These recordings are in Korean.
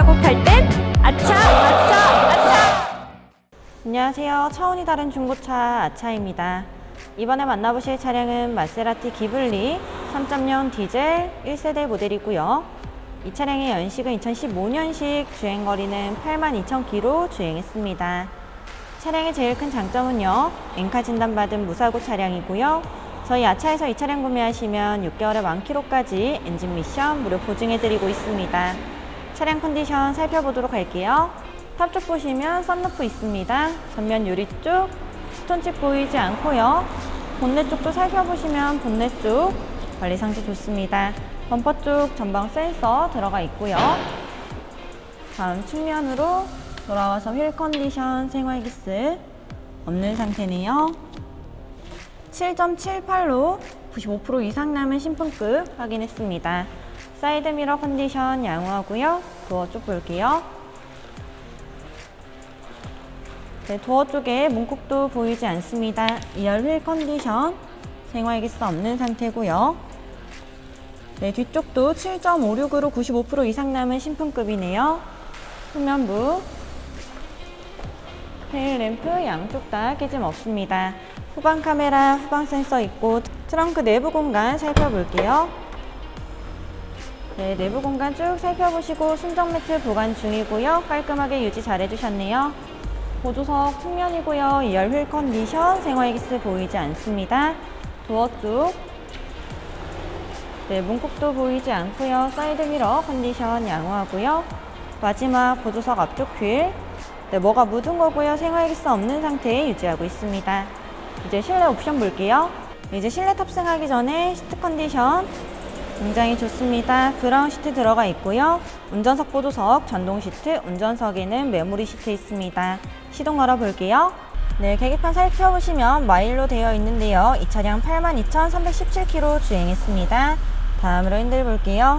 사고 팔 땐 아차 아차 아차. 안녕하세요. 차원이 다른 중고차 아차입니다. 이번에 만나보실 차량은 마세라티 기블리 3.0 디젤 1세대 모델이고요. 이 차량의 연식은 2015년식 주행거리는 82,000km 주행했습니다. 차량의 제일 큰 장점은요 엔카 진단받은 무사고 차량이고요. 저희 아차에서 이 차량 구매하시면 6개월에 1 0 0 0 k 까지 엔진 미션 무료 보증해드리고 있습니다. 차량 컨디션 살펴보도록 할게요. 탑쪽 보시면 썬루프 있습니다. 전면 유리 쪽 스톤칩 보이지 않고요. 본넷 쪽도 살펴보시면 본넷 쪽 관리 상태 좋습니다. 범퍼 쪽 전방 센서 들어가 있고요. 다음 측면으로 돌아와서 휠 컨디션 생활 기스 없는 상태네요. 7.78로 95% 이상 남은 신품급 확인했습니다. 사이드 미러 컨디션 양호하고요. 도어 쪽 볼게요. 네, 도어 쪽에 문콕도 보이지 않습니다. 2열 휠 컨디션 생활 기스 없는 상태고요. 네, 뒤쪽도 7.56으로 95% 이상 남은 신품급이네요. 후면부 테일 램프 양쪽 다 깨짐 없습니다. 후방 카메라, 후방 센서 있고 트렁크 내부 공간 살펴볼게요. 네, 내부 공간 쭉 살펴보시고 순정 매트 보관 중이고요. 깔끔하게 유지 잘 해주셨네요. 보조석 측면이고요. 2열 휠 컨디션, 생활기스 보이지 않습니다. 도어 쪽. 네, 문콕도 보이지 않고요. 사이드 미러 컨디션 양호하고요. 마지막 보조석 앞쪽 휠. 네, 뭐가 묻은 거고요. 생활기스 없는 상태에 유지하고 있습니다. 이제 실내 옵션 볼게요. 이제 실내 탑승하기 전에 시트 컨디션 굉장히 좋습니다. 브라운 시트 들어가 있고요. 운전석 보조석, 전동 시트, 운전석에는 메모리 시트 있습니다. 시동 걸어 볼게요. 네, 계기판 살펴보시면 마일로 되어 있는데요. 이 차량 82,317km 주행했습니다. 다음으로 핸들 볼게요.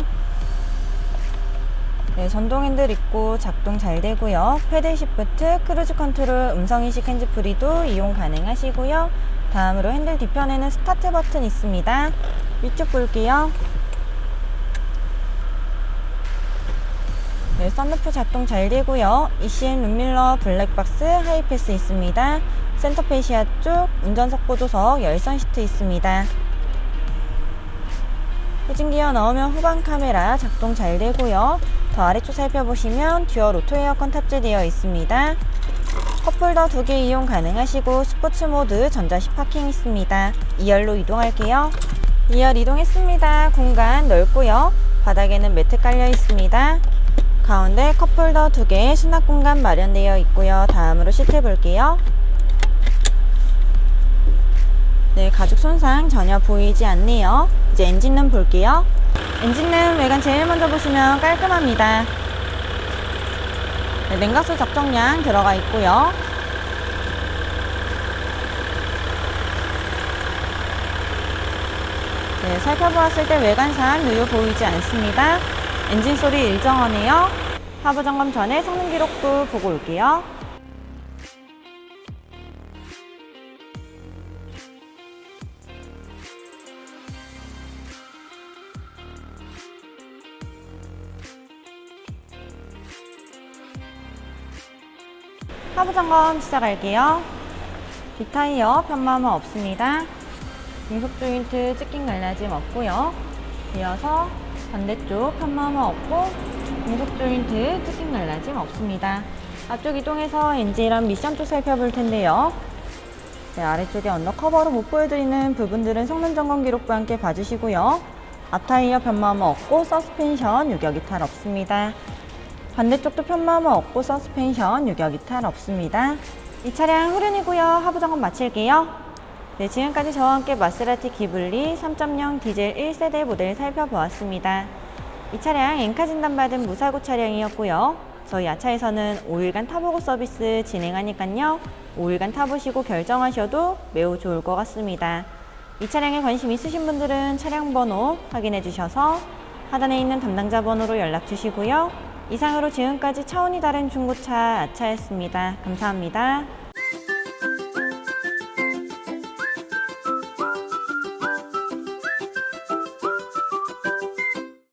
네, 전동 핸들 있고 작동 잘 되고요. 패들 시프트, 크루즈 컨트롤, 음성 인식 핸즈프리도 이용 가능하시고요. 다음으로 핸들 뒤편에는 스타트 버튼 있습니다. 위쪽 볼게요. 네, 썬루프 작동 잘 되고요. ECM 룸밀러 블랙박스 하이패스 있습니다. 센터페시아 쪽 운전석 보조석 열선 시트 있습니다. 후진기어 넣으면 후방 카메라 작동 잘 되고요. 더 아래쪽 살펴보시면 듀얼 오토 에어컨 탑재되어 있습니다. 컵홀더 두 개 이용 가능하시고 스포츠 모드 전자식 파킹 있습니다. 2열로 이동할게요. 2열 이동했습니다. 공간 넓고요. 바닥에는 매트 깔려 있습니다. 가운데 컵홀더 두개 수납 공간 마련되어 있고요. 다음으로 시트 볼게요. 네, 가죽 손상 전혀 보이지 않네요. 이제 엔진룸 볼게요. 엔진룸 외관 제일 먼저 보시면 깔끔합니다. 네, 냉각수 적정량 들어가 있고요. 네, 살펴보았을 때 외관상 누유 보이지 않습니다. 엔진 소리 일정하네요. 하부 점검 전에 성능 기록부 보고 올게요. 하부 점검 시작할게요. 뒷타이어 편마모 없습니다. 중속 조인트 찢긴 갈라짐 없고요. 이어서 반대쪽 편마모 없고 중속 조인트 찢긴 갈라짐 없습니다. 앞쪽 이동해서 엔진이랑 미션 쪽 살펴볼 텐데요. 네, 아래쪽에 언더커버로 못 보여드리는 부분들은 성능 점검 기록부와 함께 봐주시고요. 앞타이어 편마모 없고 서스펜션 유격 이탈 없습니다. 반대쪽도 편마모 없고 서스펜션 유격 이탈 없습니다. 이 차량 후륜이고요. 하부 점검 마칠게요. 네, 지금까지 저와 함께 마세라티 기블리 3.0 디젤 1세대 모델 살펴보았습니다. 이 차량 엔카 진단받은 무사고 차량이었고요. 저희 야차에서는 5일간 타보고 서비스 진행하니까요. 5일간 타보시고 결정하셔도 매우 좋을 것 같습니다. 이 차량에 관심 있으신 분들은 차량 번호 확인해 주셔서 하단에 있는 담당자 번호로 연락 주시고요. 이상으로 지금까지 차원이 다른 중고차 아차였습니다. 감사합니다.